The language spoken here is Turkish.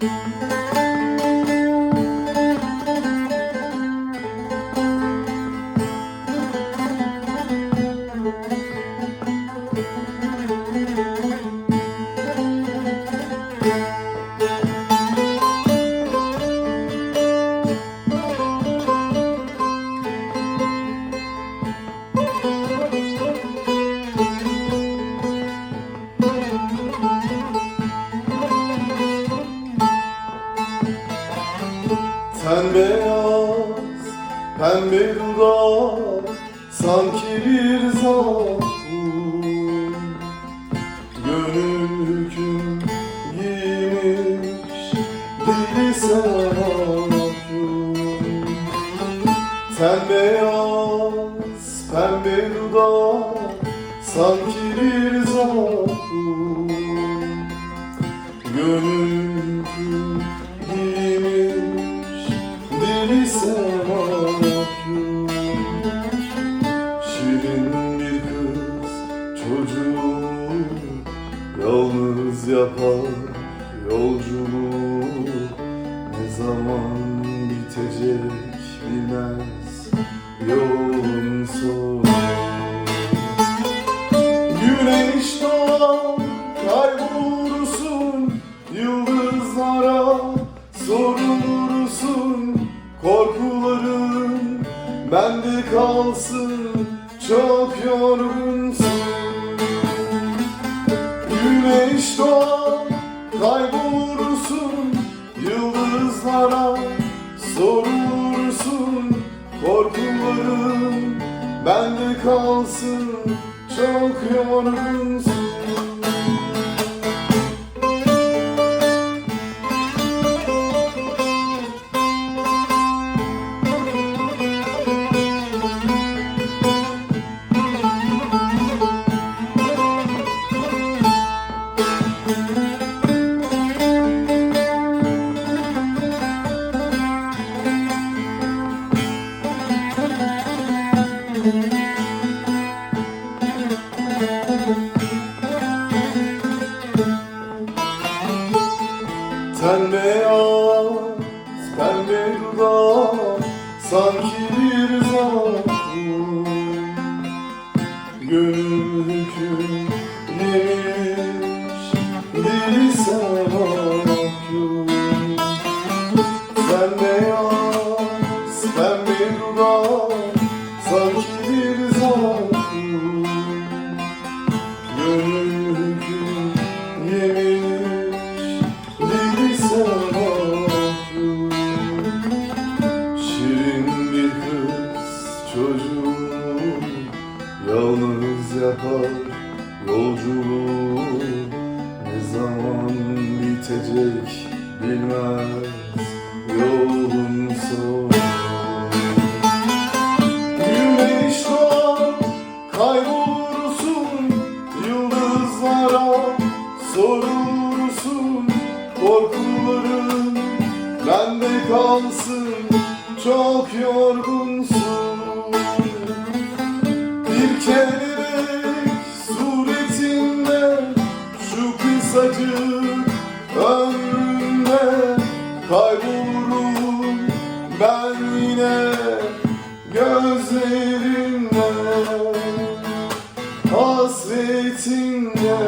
Ten beyaz, pembe dudak Sanki bir zavun Gönül hüküm giymiş Dili sarhoşum Ten beyaz, pembe dudak Sanki bir zavun Gönül yapar yolculuğu Ne zaman bitecek bilmez. Yolun sonu. Güneş doğar kaybolursun Yıldızlara sorulursun. Korkuların bende kalsın Çok yorgunsun Güneş doğar kaybolursun Yıldızlara sorulursun Korkuların bende kalsın Çok yorgunsun Ten beyaz, pembe dudak Sanki bir zalim Gönül hüküm yapar yolculuğu Ne zaman bitecek bilmez Yolun sonu. Güneş kaybolursun Yıldızlara sorulursun. Korkuların bende kalsın Çok yorgunsun hasretinle